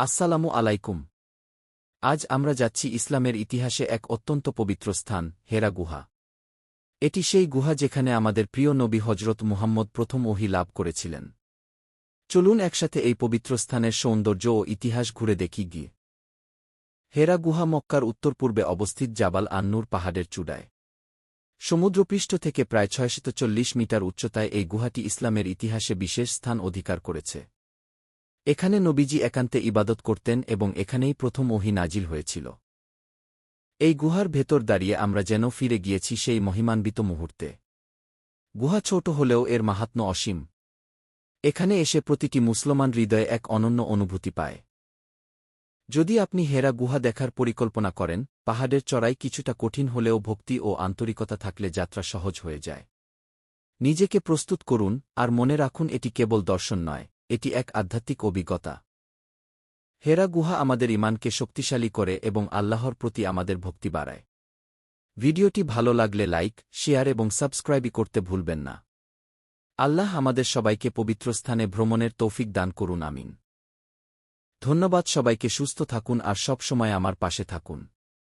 আসসালামু আলাইকুম। আজ আমরা যাচ্ছি ইসলামের ইতিহাসে এক অত্যন্ত পবিত্র স্থান, হেরা গুহা। এটি সেই গুহা যেখানে আমাদের প্রিয় নবী হজরত মুহাম্মদ প্রথম ওহি লাভ করেছিলেন। চলুন একসাথে এই পবিত্র স্থানের সৌন্দর্য ও ইতিহাস ঘুরে দেখি গিয়ে। হেরা গুহা মক্কার উত্তর পূর্বে অবস্থিত জাবাল আন্নুর পাহাড়ের চূড়ায়। সমুদ্রপৃষ্ঠ থেকে প্রায় ছয়শত মিটার উচ্চতায় এই গুহাটি ইসলামের ইতিহাসে বিশেষ স্থান অধিকার করেছে। এখানে নবীজি একান্তে ইবাদত করতেন এবং এখানেই প্রথম ওহি নাজিল হয়েছিল। এই গুহার ভেতর দাঁড়িয়ে আমরা যেন ফিরে গিয়েছি সেই মহিমান্বিত মুহূর্তে। গুহা ছোট হলেও এর মাহাত্ম অসীম। এখানে এসে প্রতিটি মুসলমান হৃদয়ে এক অনন্য অনুভূতি পায়। যদি আপনি হেরা গুহা দেখার পরিকল্পনা করেন, পাহাড়ের চড়াই কিছুটা কঠিন হলেও ভক্তি ও আন্তরিকতা থাকলে যাত্রা সহজ হয়ে যায়। নিজেকে প্রস্তুত করুন, আর মনে রাখুন এটি কেবল দর্শন নয়। এটি এক আধ্যাত্মিক অভিজ্ঞতা। হেরা গুহা আমাদের ইমানকে শক্তিশালী করে এবং আল্লাহর প্রতি আমাদের ভক্তি বাড়ায়। ভিডিওটি ভালো লাগলে লাইক, শেয়ার এবং সাবস্ক্রাইবই করতে ভুলবেন না। আল্লাহ আমাদের সবাইকে পবিত্র স্থানে ভ্রমণের তৌফিক দান করুন, আমিন। ধন্যবাদ সবাইকে, সুস্থ থাকুন আর সবসময় আমার পাশে থাকুন।